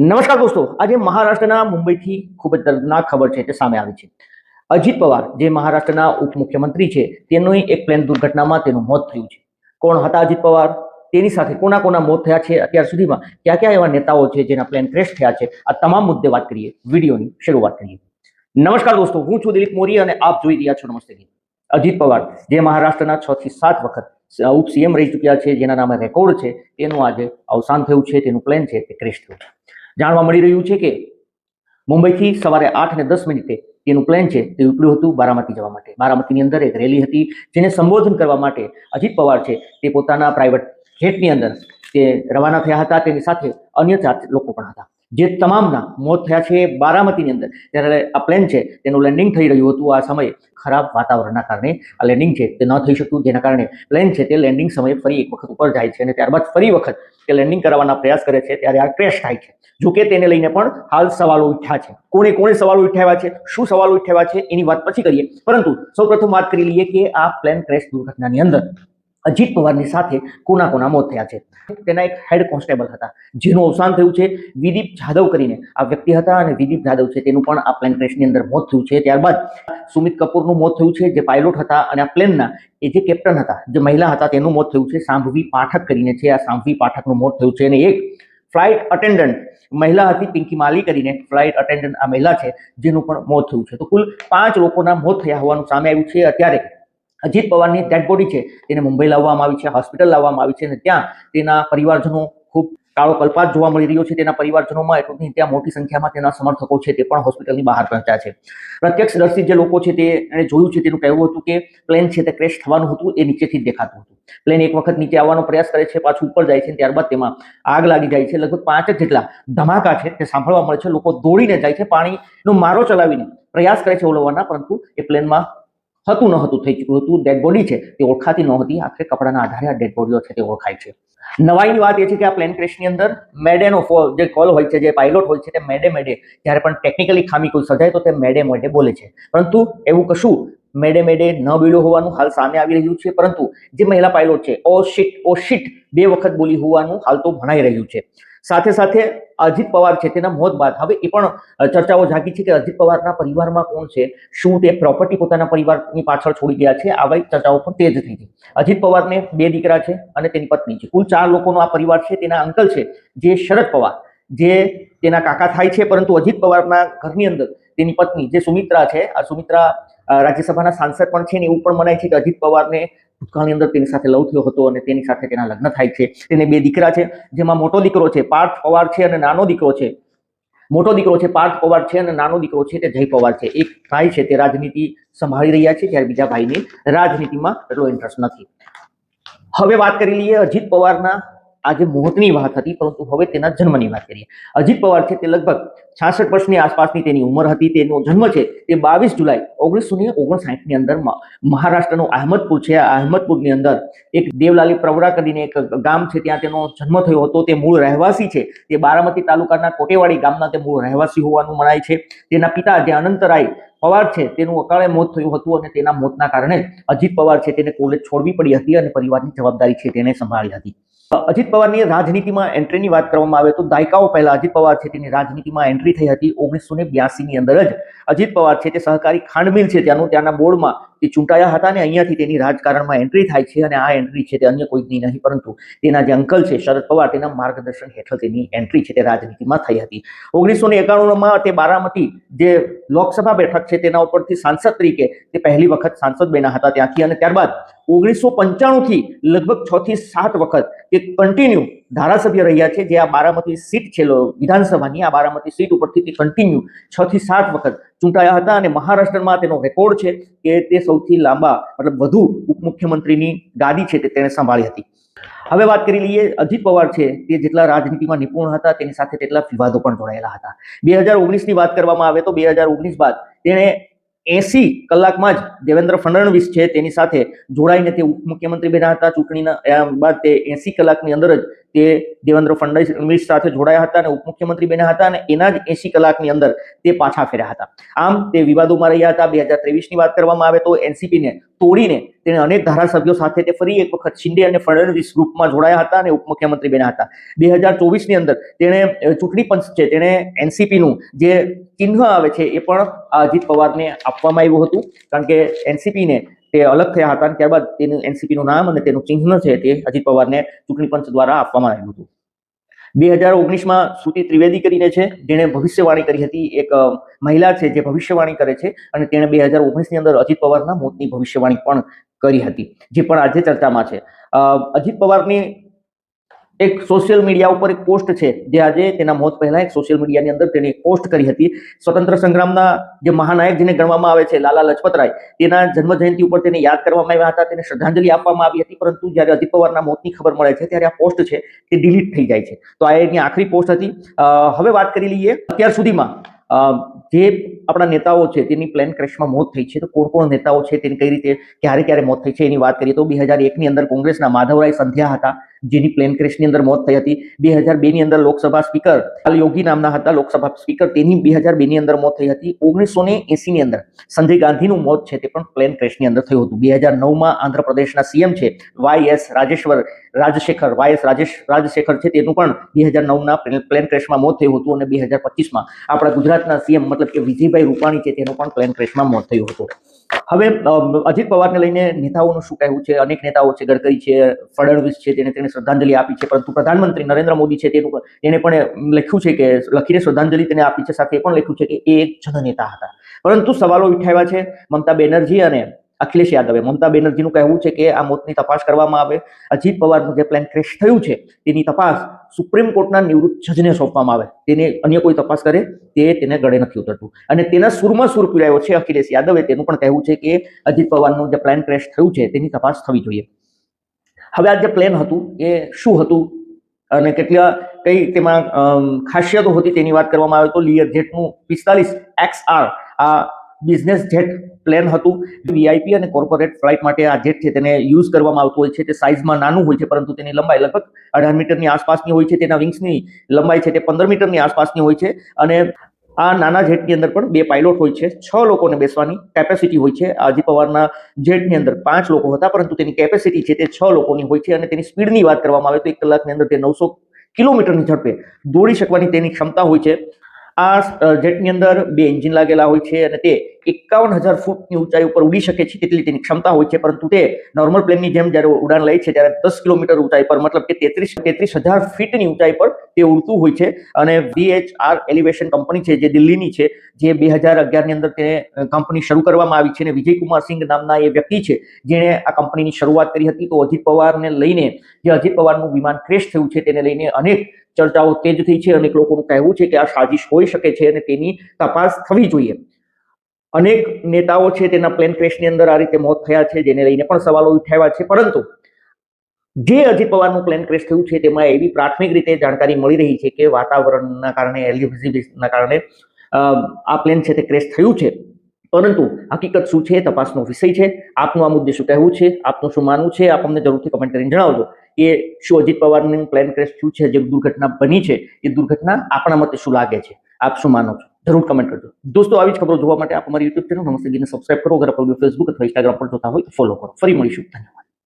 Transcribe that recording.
નમસ્કાર દોસ્તો, આજે મહારાષ્ટ્રના મુંબઈથી ખૂબ જ દર્દનાક ખબર છે તે સામે આવી છે. અજીત પવાર, જે મહારાષ્ટ્રના ઉપમુખ્યમંત્રી છે તેનું એક પ્લેન દુર્ઘટનામાં તેનું મોત થયું છે. કોણ હતા અજીત પવાર? તેની સાથે કોના કોના મોત થયા છે અત્યાર સુધીમાં? કયા કયા એવા નેતાઓ છે જેના પ્લેન ક્રેશ થયા છે? આ તમામ મુદ્દે વાત કરીએ, વિડીયોની શરૂઆત કરીએ. નમસ્કાર દોસ્તો, હું છું દિલીપ મોરી અને આપ જોઈ રહ્યા છો નમસ્તે અજીત પવાર, જે મહારાષ્ટ્રના છ થી સાત વખત ઉપ સીએમ રહી ચૂક્યા છે, જેના નામે રેકોર્ડ છે, તેનું આજે અવસાન થયું છે, તેનું પ્લેન છે તે ક્રેશ થયું છે. જાણવા મળી રહ્યું છે કે મુંબઈથી સવારે આઠ ને દસ મિનિટે તેનું પ્લેન છે તે ઉપડ્યું હતું બારામતી જવા માટે. બારામતીની અંદર એક રેલી હતી જેને સંબોધન કરવા માટે અજીત પવાર છે તે પોતાના પ્રાઇવેટ જેટની અંદર તે રવાના થયા હતા. તેની સાથે અન્ય ચાર લોકો પણ હતા. જે તમામના મોત થયા છે બારામતીની અંદર. જ્યારે આ પ્લેન છે, તેનું લેન્ડિંગ થઈ રહ્યું હતું આ સમયે. ખરાબ વાતાવરણના કારણે આ લેન્ડિંગ છે તે ન થઈ શકતું જેના કારણે પ્લેન છે તે લેન્ડિંગ સમયે ફરી એક વખત ઉપર જાય છે અને ત્યારબાદ ફરી વખત તે લેન્ડિંગ કરવાના પ્રયાસ કરે છે. ત્યારે આ ક્રેશ થાય છે. જો કે તેને લઈને પણ હાલ સવાલો ઉઠ્યા છે. કોણે કોણે સવાલો ઉઠાવ્યા છે? શું સવાલો ઉઠાવ્યા છે? એની વાત પછી કરીએ. પરંતુ સૌપ્રથમ વાત કરી લઈએ કે આ પ્લેન ક્રેશ દુર્ઘટનાની અંદર અજીત પવારની સાથે કોના કોના મોત થયા છે. તેના એક હેડ કોન્સ્ટેબલ હતા, જેનું અવસાન થયું છે વિદીપ જાદવ કરીને. આ વ્યક્તિ હતા અને વિદીપ જાદવ છે, તેનું પણ આ પ્લેન ક્રેશની અંદર મોત થયું છે. ત્યારબાદ સુમિત કપૂરનું મોત થયું છે, જે પાયલોટ હતા અને આ પ્લેનના એ જે કેપ્ટન હતા, જે મહિલા હતા, તેનું મોત થયું છે. સાંભવી પાઠક કરીને છે, આ સાંભવી પાઠકનું મોત થયું છે. અને એક ફ્લાઇટ અટેન્ડન્ટ મહિલા હતી, પિંકી માલી કરીને ફ્લાઇટ અટેન્ડન્ટ આ મહિલા છે, જેનું પણ મોત થયું છે. તો કુલ પાંચ લોકોના મોત થયા હોવાનું સામે આવ્યું છે. અત્યારે અજીત પવારની ડેડ બોડી છે, તેને મુંબઈ લાવવામાં આવી છે, હોસ્પિટલ લાવવામાં આવી છે અને ત્યાં તેના પરિવારજનો ખૂબ કાળો કલ્પાત જોવા મળી રહ્યો છે. તેના પરિવારજનોમાં એટલું ત્યાં મોટી સંખ્યામાં તેના સમર્થકો છે, તે પણ હોસ્પિટલની બહાર પહોંચ્યા છે. પ્રત્યક્ષદર્શી જે લોકો છે, તે એણે જોયું છે, તેનું કહેવું હતું કે પ્લેન છે તે ક્રેશ થવાનું હતું, એ નીચેથી દેખાતું હતું. પ્લેન એક વખત નીચે આવવાનો પ્રયાસ કરે છે, પાછું ઉપર જાય છે ત્યારબાદ તેમાં આગ લાગી જાય છે. લગભગ પાંચ જેટલા ધમાકા છે તે સાંભળવા મળે છે. લોકો દોડીને જાય છે, પાણીનો મારો ચલાવીને પ્રયાસ કરે છે ઓલવવાના, પરંતુ એ પ્લેનમાં હતું ન હતું, થઈ ચૂક્યું હતું. ડેડ બોડી છે, તે ઓળખાતી નહોતી આખરે કપડાના આધારે આ ડેડ બોડીઓ છે તે ઓળખાય છે. નવાઈની વાત એ છે કે આ પ્લેન ક્રેશની અંદર મેડેનો જે કોલ હોય છે, જે પાયલોટ હોય છે, તે મેડે મેડે, જ્યારે પણ ટેકનિકલી ખામી કોઈ સર્જાય તો તે મેડે મેડે બોલે છે. પરંતુ એવું કશું મેડે મેડે ન બોલ્યો હોવાનું હાલ સામે આવી રહ્યું છે, પરંતુ જે મહિલા પાયલોટ છે, ઓ શીટ ઓ શીટ, બે વખત બોલી હોવાનું હાલ તો ભણાઈ રહ્યું છે. સાથે સાથે અજીત પવાર છે, તેના મોત બાદ હવે એ પણ ચર્ચાઓ જાગી છે કે અજીત પવારના પરિવારમાં કોણ છે, શું તે પ્રોપર્ટી પોતાના પરિવારની પાછળ છોડી ગયા છે આવા ચર્ચાઓ પણ તેજ થઈ છે. અજીત પવારને બે દીકરા છે અને તેની પત્ની છે. કુલ ચાર લોકોનો આ પરિવાર છે, તેના અંકલ છે, જે શરદ પવાર, જે તેના કાકા થાય છે, પરંતુ અજીત પવારના ઘરની અંદર તેની પત્ની જે સુમિત્રા છે, આ સુમિત્રા રાજ્યસભાના સાંસદ પણ છે ને એવું પણ મનાય છે કે અજીત પવારને ભૂતકાળની અંદર તેની સાથે લવ થયો હતો અને તેની સાથે તેના લગ્ન થાય છે. તેને બે દીકરા છે, જેમાં મોટો દીકરો છે, પાર્થ પવાર છે અને નાનો દીકરો છે. મોટો દીકરો છે, પાર્થ પવાર છે અને નાનો દીકરો છે, તે જય પવાર છે. એક ભાઈ છે, તે રાજનીતિ સંભાળી રહ્યા છે, જ્યારે બીજા ભાઈને રાજનીતિમાં એટલો ઇન્ટરેસ્ટ નથી. હવે વાત કરી લઈએ અજીત પવારના આજે મોતની વાત હતી, પરંતુ હવે તેના જન્મની વાત કરીએ. અજીત પવાર છે તે લગભગ છાસઠ વર્ષની આસપાસની તેની ઉંમર હતી, તેનો જન્મ છે તે બાવીસ જુલાઈ ઓગણીસો ને ઓગણસાઠની અંદર મહારાષ્ટ્રનું અહમદપુર છે. આ અહમદપુરની અંદર એક દેવલાલી પ્રવરા કરીને એક ગામ છે, ત્યાં તેનો જન્મ થયો હતો. તે મૂળ રહેવાસી છે. તે બારામતી તાલુકાના કોટેવાડી ગામના તે મૂળ રહેવાસી હોવાનું મનાય છે. તેના પિતા જે અનંતરાય પવાર છે, તેનું અકાળે મોત થયું હતું અને તેના મોતના કારણે અજીત પવાર છે, તેને કોલેજ છોડવી પડી હતી અને પરિવારની જવાબદારી છે તેને સંભાળી હતી. અજીત પવારની રાજનીતિમાં એન્ટ્રીની વાત કરવામાં આવે તો દાયકાઓ પહેલા અજીત પવાર છે તેની રાજનીતિમાં એન્ટ્રી થઈ હતી ઓગણીસો ની અંદર જ. અજીત પવાર છે તે સહકારી ખાંડ મિલ છે ત્યાંનું, ત્યાંના બોર્ડમાં તે ચૂંટાયા હતા અને અહીંયાથી તેની રાજકારણમાં એન્ટ્રી થાય છે અને આ એન્ટ્રી છે તે અન્ય કોઈની નહીં, પરંતુ તેના જે અંકલ છે, શરદ પવાર, તેના માર્ગદર્શન હેઠળ તેની એન્ટ્રી છે તે રાજનીતિમાં થઈ હતી. ઓગણીસો ને એકાણુંમાં તે બારામતી જે લોકસભા બેઠક છે તેના ઉપરથી સાંસદ તરીકે તે પહેલી વખત સાંસદ બન્યા હતા ત્યાંથી અને ત્યારબાદ ઓગણીસો પંચાણુંથી લગભગ છ થી સાત વખત તે કન્ટિન્યુ ધારાસભ્ય રહ્યા છે જે આ બારામતી સીટ છે વિધાનસભાની, આ બારામતી સીટ ઉપરથી તે કન્ટિન્યુ છ થી સાત વખત ચૂંટાયા હતા અને મહારાષ્ટ્રમાં તેનો રેકોર્ડ છે કે તે સૌથી લાંબા, મતલબ વધુ ઉપમુખ્યમંત્રીની ગાદી છે તે તેણે સંભાળી હતી. હવે વાત કરી લઈએ, અજીત પવાર છે તે જેટલા રાજનીતિમાં નિપુણ હતા તેની સાથે તેટલા વિવાદો પણ જોડાયેલા હતા. બે હજાર ઓગણીસની વાત કરવામાં આવે તો બે હજાર ઓગણીસ બાદ તેણે એસી કલાકમાં જ દેવેન્દ્ર ફડણવીસ છે તેની સાથે જોડાઈને તે ઉપમુખ્યમંત્રી બન્યા હતા. ચૂંટણીના બાદ તે એસી કલાકની અંદર જ તે દેવેન્દ્ર ફડણવીસ સાથે જોડાયા હતા અને ઉપમુખ્યમંત્રી બન્યા હતા અને એના જ એસી કલાકની અંદર તે પાછા ફેર્યા હતા. આમ તે વિવાદોમાં રહ્યા હતા. બે હજાર ત્રેવીસની વાત કરવામાં આવે તો એનસીપીને તોડીને તેણે અનેક ધારાસભ્યો સાથે તે ફરી એક વખત શિંદે અને ફડણવીસ ગ્રુપમાં જોડાયા હતા અને ઉપમુખ્યમંત્રી બન્યા હતા. બે ચોવીસની અંદર તેણે ચૂંટણી પંચ છે, તેણે એનસીપીનું જે ચિહ્ન આવે છે એ પણ અજીત પવારને આપવામાં આવ્યું હતું. કારણ કે એનસીપીને તે અલગ થયા હતા અને ત્યારબાદ તેનું, એનસીપીનું નામ અને તેનું ચિહ્ન છે તે અજીત પવારને ચૂંટણી પંચ દ્વારા આપવામાં આવ્યું હતું. બે હજાર ઓગણીસમાં શ્રુતિ ત્રિવેદી કરીને છે, જેણે ભવિષ્યવાણી કરી હતી, એક મહિલા છે જે ભવિષ્યવાણી કરે છે અને તેણે બે હજાર ઓગણીસની અંદર અજીત પવારના મોતની ભવિષ્યવાણી પણ કરી હતી, જે પણ આજે ચર્ચામાં છે. અજીત પવારની એક સોશિયલ મીડિયા ઉપર એક પોસ્ટ છે, જે આજે તેના મોત પહેલા એક સોશિયલ મીડિયાની અંદર તેણે પોસ્ટ કરી હતી. સ્વતંત્ર સંગ્રામના જે મહાનાયક જેને ગણવામાં આવે છે, લાલા લજપતરાય, તેના જન્મ જયંતિ ઉપર તેને યાદ કરવામાં આવ્યા હતા, તેને શ્રદ્ધાંજલિ આપવામાં આવી હતી, પરંતુ જ્યારે અજીત પવારના મોતની ખબર મળે છે, ત્યારે આ પોસ્ટ છે તે ડિલીટ થઈ જાય છે. તો આ એની આખરી પોસ્ટ હતી. હવે વાત કરી લઈએ અત્યાર સુધીમાં જે આપણા નેતાઓ છે તેની પ્લેન ક્રેશમાં મોત થઈ છે, તો કોણ કોણ નેતાઓ છે તેની કઈ રીતે, ક્યારે ક્યારે મોત થઈ છે એની વાત કરીએ તો બે હજાર એકની અંદર કોંગ્રેસના માધવરાય સંધ્યા હતા. જેની પ્લેન ક્રેશની અંદર મોત થઈ હતી. બે હજાર બે ની અંદર લોકસભા સ્પીકર લાલ યોગી નામના હતા, લોકસભા સ્પીકર તેની બે હજાર બે ની અંદર મોત થઈ હતી. ઓગણીસો ને એસી ની અંદર સંજય ગાંધીનું મોત છે તે પણ પ્લેન ક્રેશની અંદર થયું હતું. બે હજાર નવમાં આંધ્રપ્રદેશના સીએમ છે, Y S Rajeshwar, Rajasekhar, Y S Rajesh, Rajasekhar છે તેનું પણ બે હજાર નવના પ્લેન ક્રેશમાં મોત થયું હતું અને બે હજાર પચીસમાં આપણા ગુજરાતના સીએમ મતલબ કે વિજયભાઈ રૂપાણી છે તેનું પણ પ્લેન ક્રેશમાં મોત થયું હતું. હવે અજીત પવારને લઈને નેતાઓનું શું કહેવું છે? અનેક નેતાઓ છે, ગડકરી છે ફડણવીસ છે તેને તેને શ્રદ્ધાંજલિ આપી છે, પરંતુ પ્રધાનમંત્રી નરેન્દ્ર મોદી છે, તેનું પણ- પણ લખ્યું છે કે, લખીને શ્રદ્ધાંજલિ તેને આપી છે, સાથે એ પણ લખ્યું છે કે એ એક જનનેતા હતા. પરંતુ સવાલો ઉઠાવ્યા છે મમતા બેનર્જી અને અખિલેશ યાદવે. મમતા બેનર્જીનું કહેવું છે કે આ મોતની તપાસ કરવામાં આવે. અજીત પવારનું જે પ્લેન ક્રેશ થયું છે, તેની તપાસ સુપ્રીમ કોર્ટના નિવૃત્ત જજને સોંપવામાં આવે. તેને અન્ય કોઈ તપાસ કરે, તે તેને ગળે નથી ઉતરતું. અને તેના સુરમાં સુર પીડાયો છે અખિલેશ યાદવે. તેનું પણ કહેવું છે કે અજીત પવારનું જે પ્લેન ક્રેશ થયું છે, તેની તપાસ થવી જોઈએ. હવે આ જે પ્લેન હતું, એ શું હતું? અને કેટલા, કઈ તેમાં ખાસિયતો હતી તેની વાત કરવામાં આવે તો લિયર જેટનું પિસ્તાલીસ એક્સ આર આ બિઝનેસ જેટ પ્લેન હતું. વીઆઈપી અને કોર્પોરેટ ફ્લાઇટ માટે આ જેટ છે તેને યુઝ કરવામાં આવતું હોય છે. તે સાઇઝમાં નાનું હોય છે, પરંતુ તેની લંબાઈ લગભગ અઢાર મીટરની આસપાસની હોય છે. તેના વિંગ્સની લંબાઈ છે તે પંદર મીટરની આસપાસની હોય છે. અને આ નાના જેટની અંદર પણ બે પાયલોટ હોય છે. છ લોકોને બેસવાની કેપેસિટી હોય છે. આ અજીત પવારના જેટની અંદર પાંચ લોકો હતા, પરંતુ તેની કેપેસિટી છે તે છ લોકોની હોય છે. અને તેની સ્પીડની વાત કરવામાં આવે તો એક કલાકની અંદર તે નવસો કિલોમીટરની ઝડપે દોડી શકવાની તેની ક્ષમતા હોય છે. આ જેટની અંદર બે એન્જિન લાગેલા હોય છે અને તે એકાવન હજાર ફૂટની ઊંચાઈ ઉપર ઉડી શકે છે તેટલી તેની ક્ષમતા હોય છે, પરંતુ તે નોર્મલ પ્લેનની જેમ જ્યારે ઉડાન લે છે ત્યારે દસ કિલોમીટર ઊંચાઈ પર, મતલબ કે તેત્રીસ તેત્રીસ હજાર ફીટની ઊંચાઈ પર તે ઉડતું હોય છે. અને વીએચઆર એલિવેશન કંપની છે, જે દિલ્હીની છે, જે બે હજાર અગિયારની અંદર તે કંપની શરૂ કરવામાં આવી છે અને વિજયકુમાર સિંઘ નામના એ વ્યક્તિ છે, જેણે આ કંપનીની શરૂઆત કરી હતી. તો અજીત પવારને લઈને જે અજીત પવારનું વિમાન ક્રેશ થયું છે, તેને લઈને અનેક ચર્ચાઓ તેજ થઈ છે. અનેક લોકોનું કહેવું છે કે આ સાજિશ હોઈ શકે છે અને તેની તપાસ થવી જોઈએ. અનેક નેતાઓ છે તેના પ્લેન ક્રેશની અંદર આ રીતે મોત થયા છે, જેને લઈને પણ સવાલો ઉઠાવ્યા છે. પરંતુ જે અજીત પવારનું પ્લેન ક્રેશ થયું છે તેમાં એવી પ્રાથમિક રીતે જાણકારી મળી રહી છે કે વાતાવરણના કારણે એલિવિઝિબિલિટીના કારણે આ પ્લેન છે તે ક્રેશ થયું છે. પરંતુ હકીકત શું છે? તપાસનો વિષય છે. આપનું આ મુદ્દે શું કહેવું છે? આપનું શું માનવું છે? આપ અમને જરૂરથી કમેન્ટ કરીને જણાવજો. કે શું અજીત પવારનું પ્લેન ક્રેશ થયું છે, જે દુર્ઘટના બની છે, એ દુર્ઘટના આપણા મતે શું લાગે છે? આપ શું માનો છો? જરૂર કમેન્ટ કરજો. દોસ્તો, આવી જ ખબરો જોવા માટે આપ અમારી યુટ્યુબ ચેનલ નમસ્તે ગીને સબસ્ક્રાઈબ કરો. અગર આપણે ફેસબુક અથવા ઇન્સ્ટાગ્રામ પર જોતા હોય ફોલો કરો. ફરી મળીશું. ધન્યવાદ.